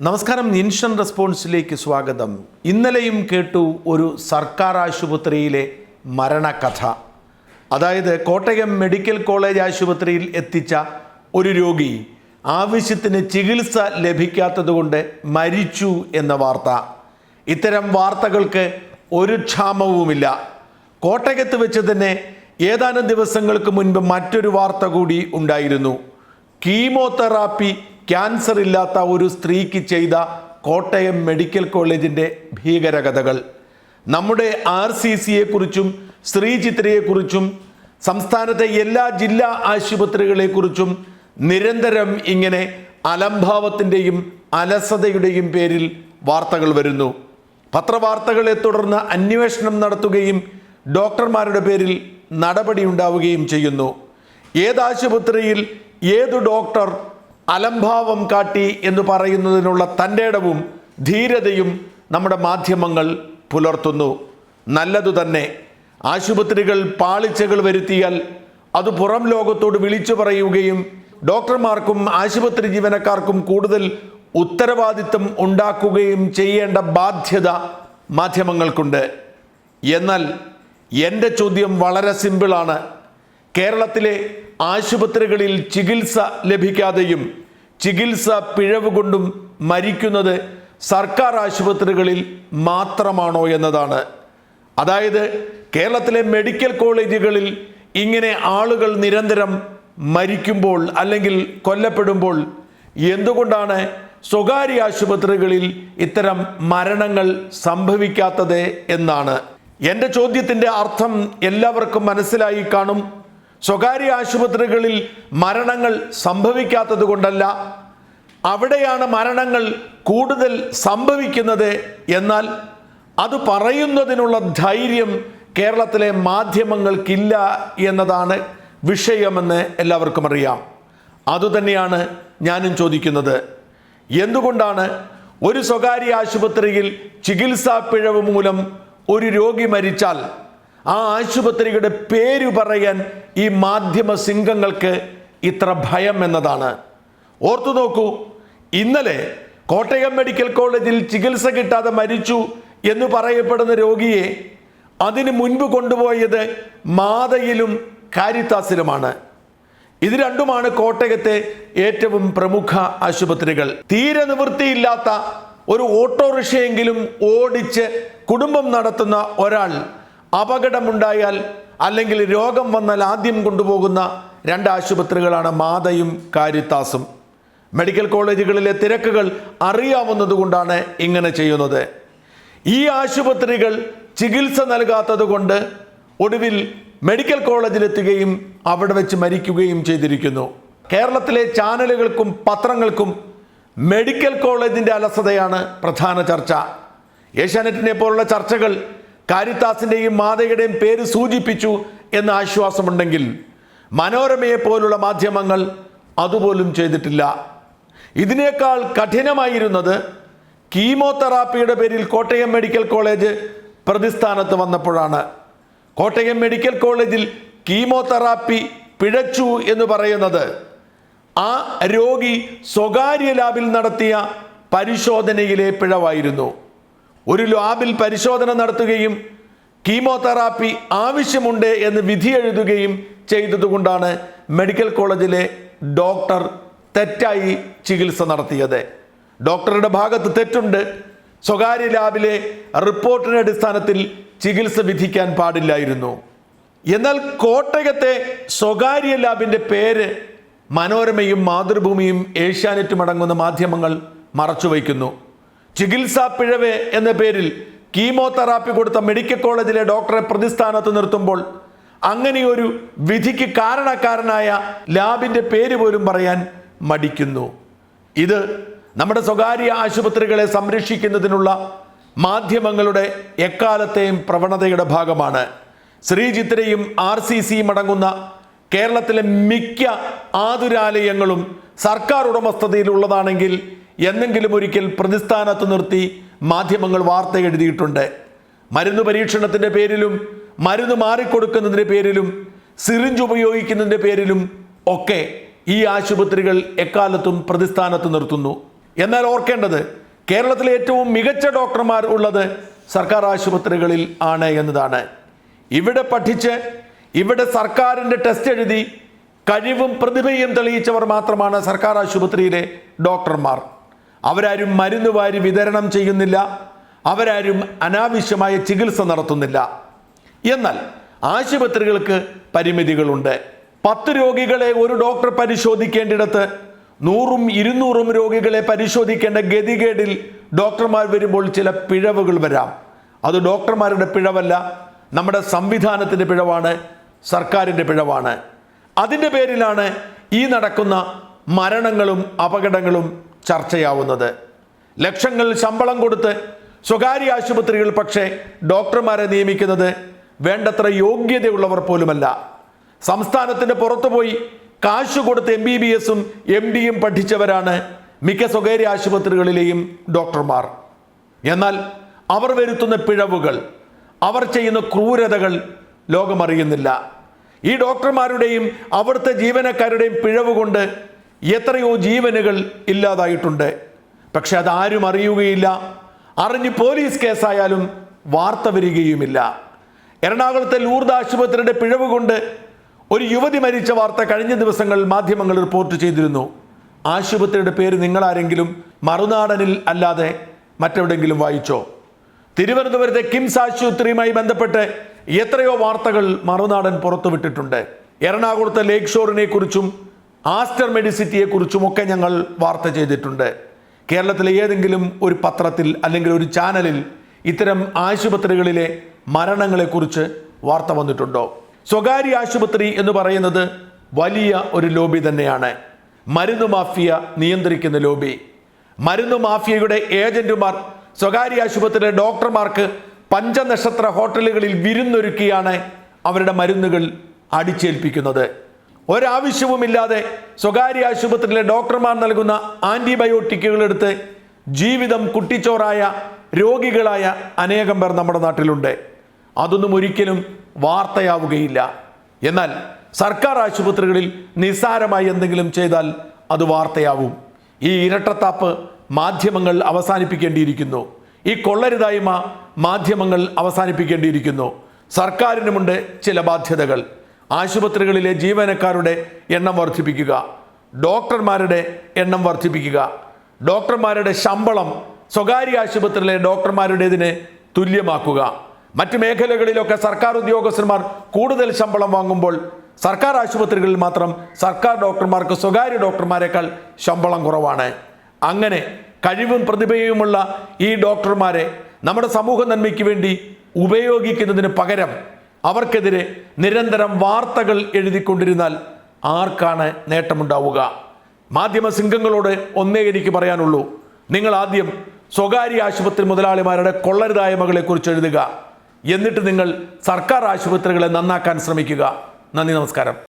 നമസ്കാരം ഇൻഷൻ റെസ്പോൺസിലേക്ക് സ്വാഗതം. ഇന്നലെയും കേട്ടു ഒരു സർക്കാർ ആശുപത്രിയിലെ മരണകഥ. അതായത് കോട്ടയം മെഡിക്കൽ കോളേജ് ആശുപത്രിയിൽ എത്തിച്ച ഒരു രോഗി ആവശ്യത്തിന് ചികിത്സ ലഭിക്കാത്തതുകൊണ്ട് മരിച്ചു എന്ന വാർത്ത. ഇത്തരം വാർത്തകൾക്ക് ഒരു ക്ഷാമവുമില്ല. കോട്ടയത്ത് വെച്ച് തന്നെ ഏതാനും ദിവസങ്ങൾക്ക് മുൻപ് മറ്റൊരു വാർത്ത കൂടി ഉണ്ടായിരുന്നു. കീമോതെറാപ്പി ക്യാൻസർ ഇല്ലാത്ത ഒരു സ്ത്രീക്ക് ചെയ്ത കോട്ടയം മെഡിക്കൽ കോളേജിന്റെ ഭീകരകഥകൾ. നമ്മുടെ ആർ സി സിയെക്കുറിച്ചും സ്ത്രീ ചിത്രയെക്കുറിച്ചും സംസ്ഥാനത്തെ എല്ലാ ജില്ലാ ആശുപത്രികളെക്കുറിച്ചും നിരന്തരം ഇങ്ങനെ അലംഭാവത്തിന്റെയും അലസതയുടെയും പേരിൽ വാർത്തകൾ വരുന്നു. പത്രവാർത്തകളെ തുടർന്ന് അന്വേഷണം നടത്തുകയും ഡോക്ടർമാരുടെ പേരിൽ നടപടി ഉണ്ടാവുകയും ചെയ്യുന്നു. ഏത് ആശുപത്രിയിൽ ഏതു ഡോക്ടർ അലംഭാവം കാട്ടി എന്ന് പറയുന്നതിനുള്ള തന്റെ ഇടവും ധീരതയും നമ്മുടെ മാധ്യമങ്ങൾ പുലർത്തുന്നു. നല്ലതു തന്നെ. ആശുപത്രികൾ പാളിച്ചകൾ വരുത്തിയാൽ അത് പുറം ലോകത്തോട് വിളിച്ചു പറയുകയും ഡോക്ടർമാർക്കും ആശുപത്രി ജീവനക്കാർക്കും കൂടുതൽ ഉത്തരവാദിത്തം ഉണ്ടാക്കുകയും ചെയ്യേണ്ട ബാധ്യത മാധ്യമങ്ങൾക്കുണ്ട്. എന്നാൽ എന്റെ ചോദ്യം വളരെ സിമ്പിളാണ്. കേരളത്തിലെ ആശുപത്രികളിൽ ചികിത്സ ലഭിക്കാതെയും ചികിത്സ പിഴവ് കൊണ്ടും മരിക്കുന്നത് സർക്കാർ ആശുപത്രികളിൽ മാത്രമാണോ എന്നതാണ്. അതായത് കേരളത്തിലെ മെഡിക്കൽ കോളേജുകളിൽ ഇങ്ങനെ ആളുകൾ നിരന്തരം മരിക്കുമ്പോൾ അല്ലെങ്കിൽ കൊല്ലപ്പെടുമ്പോൾ എന്തുകൊണ്ടാണ് സ്വകാര്യ ആശുപത്രികളിൽ ഇത്തരം മരണങ്ങൾ സംഭവിക്കാത്തത് എന്നാണ്. എന്റെ ചോദ്യത്തിന്റെ അർത്ഥം എല്ലാവർക്കും മനസ്സിലായി കാണും. സ്വകാര്യ ആശുപത്രികളിൽ മരണങ്ങൾ സംഭവിക്കാത്തത് കൊണ്ടല്ല. അവിടെയാണ് മരണങ്ങൾ കൂടുതൽ സംഭവിക്കുന്നത് എന്നാൽ അത് പറയുന്നതിനുള്ള ധൈര്യം കേരളത്തിലെ മാധ്യമങ്ങൾക്കില്ല എന്നതാണ് വിഷയമെന്ന് എല്ലാവർക്കും അറിയാം. അതുതന്നെയാണ് ഞാനും ചോദിക്കുന്നത്. എന്തുകൊണ്ടാണ് ഒരു സ്വകാര്യ ആശുപത്രിയിൽ ചികിത്സാ പിഴവ് മൂലം ഒരു രോഗി മരിച്ചാൽ ആ ആശുപത്രിയുടെ പേര് പറയാൻ ഈ മാധ്യമ സിംഗങ്ങൾക്ക് ഇത്ര ഭയം എന്നതാണ്. ഓർത്തു നോക്കൂ ഇന്നലെ കോട്ടയം മെഡിക്കൽ കോളേജിൽ ചികിത്സ കിട്ടാതെ മരിച്ചു എന്ന് പറയപ്പെടുന്ന രോഗിയെ അതിനു മുൻപ് കൊണ്ടുപോയത് മാതയിലും കാരിത്താസിലുമാണ് ഇത് രണ്ടുമാണ് കോട്ടയത്തെ ഏറ്റവും പ്രമുഖ ആശുപത്രികൾ. തീരെ നിവൃത്തിയില്ലാത്ത ഒരു ഓട്ടോറിക്ഷയെങ്കിലും ഓടിച്ച് കുടുംബം നടത്തുന്ന ഒരാൾ അപകടമുണ്ടായാൽ അല്ലെങ്കിൽ രോഗം വന്നാൽ ആദ്യം കൊണ്ടുപോകുന്ന രണ്ട് ആശുപത്രികളാണ് മാതയും കാരിത്താസും. മെഡിക്കൽ കോളേജുകളിലെ തിരക്കുകൾ അറിയാവുന്നതുകൊണ്ടാണ് ഇങ്ങനെ ചെയ്യുന്നത്. ഈ ആശുപത്രികൾ ചികിത്സ നൽകാത്തതുകൊണ്ട് ഒടുവിൽ മെഡിക്കൽ കോളേജിലെത്തുകയും അവിടെ വെച്ച് മരിക്കുകയും ചെയ്തിരിക്കുന്നു. കേരളത്തിലെ ചാനലുകൾക്കും പത്രങ്ങൾക്കും മെഡിക്കൽ കോളേജിന്റെ അലസതയാണ് പ്രധാന ചർച്ച. ഏഷ്യാനെറ്റിനെ പോലുള്ള ചർച്ചകൾ കാരിത്താസിന്റെയും മാതയുടെയും പേര് സൂചിപ്പിച്ചു എന്ന ആശ്വാസമുണ്ടെങ്കിൽ മനോരമയെ പോലുള്ള മാധ്യമങ്ങൾ അതുപോലും ചെയ്തിട്ടില്ല. ഇതിനേക്കാൾ കഠിനമായിരുന്നത് കീമോതെറാപ്പിയുടെ പേരിൽ കോട്ടയം മെഡിക്കൽ കോളേജ് പ്രതിസ്ഥാനത്ത് വന്നപ്പോഴാണ്. കോട്ടയം മെഡിക്കൽ കോളേജിൽ കീമോതെറാപ്പി പിഴച്ചു എന്ന് പറയുന്നത്. ആ രോഗി സ്വകാര്യ ലാബിൽ നടത്തിയ പരിശോധനയിലെ പിഴവായിരുന്നു. ഒരു ലാബിൽ പരിശോധന നടത്തുകയും കീമോതെറാപ്പി ആവശ്യമുണ്ട് എന്ന് വിധി എഴുതുകയും ചെയ്തതുകൊണ്ടാണ് മെഡിക്കൽ കോളേജിലെ ഡോക്ടർ തെറ്റായി ചികിത്സ നടത്തിയത്. ഡോക്ടറുടെ ഭാഗത്ത് തെറ്റുണ്ട്. സ്വകാര്യ ലാബിലെ റിപ്പോർട്ടിന്റെ അടിസ്ഥാനത്തിൽ ചികിത്സ വിധിക്കാൻ പാടില്ലായിരുന്നു. എന്നാൽ കോട്ടയത്തെ സ്വകാര്യ ലാബിന്റെ പേര് മനോരമയും മാതൃഭൂമിയും ഏഷ്യാനെറ്റും അടങ്ങുന്ന മാധ്യമങ്ങൾ മറച്ചുവയ്ക്കുന്നു. ചികിത്സാ പിഴവ് എന്ന പേരിൽ കീമോതെറാപ്പി കൊടുത്ത മെഡിക്കൽ കോളേജിലെ ഡോക്ടറെ പ്രതിസ്ഥാനത്ത് നിർത്തുമ്പോൾ അങ്ങനെയൊരു വിധിക്ക് കാരണക്കാരനായ ലാബിന്റെ പേര് പോലും പറയാൻ മടിക്കുന്നു. ഇത് നമ്മുടെ സ്വകാര്യ ആശുപത്രികളെ സംരക്ഷിക്കുന്നതിനുള്ള മാധ്യമങ്ങളുടെ എക്കാലത്തെയും പ്രവണതയുടെ ഭാഗമാണ്. ശ്രീചിത്രയും ആർ സി സിയും അടങ്ങുന്ന കേരളത്തിലെ മിക്ക ആതുരാലയങ്ങളും സർക്കാർ ഉടമസ്ഥതയിലുള്ളതാണെങ്കിൽ എന്നെങ്കിലും ഒരിക്കൽ പ്രതിസ്ഥാനത്ത് നിർത്തി മാധ്യമങ്ങൾ വാർത്ത എഴുതിയിട്ടുണ്ട്. മരുന്ന് പരീക്ഷണത്തിന്റെ പേരിലും മരുന്ന് മാറിക്കൊടുക്കുന്നതിന്റെ പേരിലും സിറിഞ്ച് ഉപയോഗിക്കുന്നതിന്റെ പേരിലും ഒക്കെ ഈ ആശുപത്രികൾ എക്കാലത്തും പ്രതിസ്ഥാനത്ത് നിർത്തുന്നു. എന്നാൽ ഓർക്കേണ്ടത് കേരളത്തിലെ ഏറ്റവും മികച്ച ഡോക്ടർമാർ ഉള്ളത് സർക്കാർ ആശുപത്രികളിൽ ആണ് എന്നതാണ്. ഇവിടെ പഠിച്ച് ഇവിടെ സർക്കാരിന്റെ ടെസ്റ്റ് എഴുതി കഴിവും പ്രതിഭയും തെളിയിച്ചവർ മാത്രമാണ് സർക്കാർ ആശുപത്രിയിലെ ഡോക്ടർമാർ. അവരാരും മരുന്ന് വാരി വിതരണം ചെയ്യുന്നില്ല. അവരാരും അനാവശ്യമായ ചികിത്സ നടത്തുന്നില്ല. എന്നാൽ ആശുപത്രികൾക്ക് പരിമിതികളുണ്ട്. പത്ത് രോഗികളെ ഒരു ഡോക്ടർ പരിശോധിക്കേണ്ടിടത്ത് നൂറും ഇരുന്നൂറും രോഗികളെ പരിശോധിക്കേണ്ട ഗതികേടിൽ ഡോക്ടർമാർ വരുമ്പോൾ ചില പിഴവുകൾ വരാം. അത് ഡോക്ടർമാരുടെ പിഴവല്ല നമ്മുടെ സംവിധാനത്തിന്റെ പിഴവാണ് സർക്കാരിന്റെ പിഴവാണ്. അതിന്റെ പേരിലാണ് ഈ നടക്കുന്ന മരണങ്ങളും അപകടങ്ങളും ചർച്ചയാവുന്നത്. ലക്ഷങ്ങൾ ശമ്പളം കൊടുത്ത് സ്വകാര്യ ആശുപത്രികൾ പക്ഷേ ഡോക്ടർമാരെ നിയമിക്കുന്നത് വേണ്ടത്ര യോഗ്യതയുള്ളവർ പോലുമല്ല. സംസ്ഥാനത്തിന് പുറത്തുപോയി കാശ് കൊടുത്ത് എം ബി ബി എസും എം ഡിയും പഠിച്ചവരാണ് മിക്ക സ്വകാര്യ ആശുപത്രികളിലെയും ഡോക്ടർമാർ. എന്നാൽ അവർ വരുത്തുന്ന പിഴവുകൾ അവർ ചെയ്യുന്ന ക്രൂരതകൾ ലോകമറിയുന്നില്ല. ഈ ഡോക്ടർമാരുടെയും അവിടുത്തെ ജീവനക്കാരുടെയും പിഴവ് കൊണ്ട് എത്രയോ ജീവനുകൾ ഇല്ലാതായിട്ടുണ്ട്. പക്ഷെ അതാരും അറിയുകയില്ല. അറിഞ്ഞ് പോലീസ് കേസായാലും വാർത്ത വരികയുമില്ല. എറണാകുളത്തെ ലൂർദ് ആശുപത്രിയുടെ പിഴവ് കൊണ്ട് ഒരു യുവതി മരിച്ച വാർത്ത കഴിഞ്ഞ ദിവസങ്ങൾ മാധ്യമങ്ങൾ റിപ്പോർട്ട് ചെയ്തിരുന്നു. ആശുപത്രിയുടെ പേര് നിങ്ങളാരെങ്കിലും മറുനാടനിൽ അല്ലാതെ മറ്റെവിടെങ്കിലും വായിച്ചോ? തിരുവനന്തപുരത്തെ കിംസ് ആശുപത്രിയുമായി ബന്ധപ്പെട്ട് എത്രയോ വാർത്തകൾ മറുനാടൻ പുറത്തുവിട്ടിട്ടുണ്ട്. എറണാകുളത്തെ ലേക്ക് ഷോറിനെ കുറിച്ചും ആസ്റ്റർ മെഡിസിറ്റിയെ കുറിച്ചും ഒക്കെ ഞങ്ങൾ വാർത്ത ചെയ്തിട്ടുണ്ട്. കേരളത്തിലെ ഏതെങ്കിലും ഒരു പത്രത്തിൽ അല്ലെങ്കിൽ ഒരു ചാനലിൽ ഇത്തരം ആശുപത്രികളിലെ മരണങ്ങളെക്കുറിച്ച് വാർത്ത വന്നിട്ടുണ്ടോ? സ്വകാര്യ ആശുപത്രി എന്ന് പറയുന്നത് വലിയ ഒരു ലോബി തന്നെയാണ്. മരുന്ന് മാഫിയ നിയന്ത്രിക്കുന്ന ലോബി. മരുന്ന് മാഫിയയുടെ ഏജന്റുമാർ സ്വകാര്യ ആശുപത്രിയിലെ ഡോക്ടർമാർക്ക് പഞ്ചനക്ഷത്ര ഹോട്ടലുകളിൽ വിരുന്നൊരുക്കിയാണ് അവരുടെ മരുന്നുകൾ അടിച്ചേൽപ്പിക്കുന്നത്. ഒരാവശ്യവുമില്ലാതെ സ്വകാര്യ ആശുപത്രിയിലെ ഡോക്ടർമാർ നൽകുന്ന ആന്റിബയോട്ടിക്കുകൾ എടുത്ത് ജീവിതം കുട്ടിച്ചോറായ രോഗികളായ അനേകം പേർ നമ്മുടെ നാട്ടിലുണ്ട്. അതൊന്നും ഒരിക്കലും വാർത്തയാവുകയില്ല. എന്നാൽ സർക്കാർ ആശുപത്രികളിൽ നിസ്സാരമായി എന്തെങ്കിലും ചെയ്താൽ അത് വാർത്തയാവും. ഈ ഇരട്ടത്താപ്പ് മാധ്യമങ്ങൾ അവസാനിപ്പിക്കേണ്ടിയിരിക്കുന്നു. ഈ കൊള്ളരുതായ്മ മാധ്യമങ്ങൾ അവസാനിപ്പിക്കേണ്ടിയിരിക്കുന്നു. സർക്കാരിനുമുണ്ട് ചില ബാധ്യതകൾ. ആശുപത്രികളിലെ ജീവനക്കാരുടെ എണ്ണം വർദ്ധിപ്പിക്കുക. ഡോക്ടർമാരുടെ എണ്ണം വർദ്ധിപ്പിക്കുക. ഡോക്ടർമാരുടെ ശമ്പളം സ്വകാര്യ ആശുപത്രിയിലെ ഡോക്ടർമാരുടേതിന് തുല്യമാക്കുക. മറ്റ് മേഖലകളിലൊക്കെ സർക്കാർ ഉദ്യോഗസ്ഥന്മാർ കൂടുതൽ ശമ്പളം വാങ്ങുമ്പോൾ സർക്കാർ ആശുപത്രികളിൽ മാത്രം സർക്കാർ ഡോക്ടർമാർക്ക് സ്വകാര്യ ഡോക്ടർമാരെക്കാൾ ശമ്പളം കുറവാണ്. അങ്ങനെ കഴിവും പ്രതിഭയുമുള്ള ഈ ഡോക്ടർമാരെ നമ്മുടെ സമൂഹ നന്മയ്ക്ക് വേണ്ടി ഉപയോഗിക്കുന്നതിന് പകരം അവർക്കെതിരെ നിരന്തരം വാർത്തകൾ എഴുതിക്കൊണ്ടിരുന്നാൽ ആർക്കാണ് നേട്ടമുണ്ടാവുക? മാധ്യമ സിംഗങ്ങളോട് ഒന്നേ എനിക്ക് പറയാനുള്ളൂ. നിങ്ങൾ ആദ്യം സ്വകാര്യ ആശുപത്രി മുതലാളിമാരുടെ കൊള്ളരുതായ്മകളെക്കുറിച്ച് എഴുതുക. എന്നിട്ട് നിങ്ങൾ സർക്കാർ ആശുപത്രികളെ നന്നാക്കാൻ ശ്രമിക്കുക. നന്ദി നമസ്കാരം.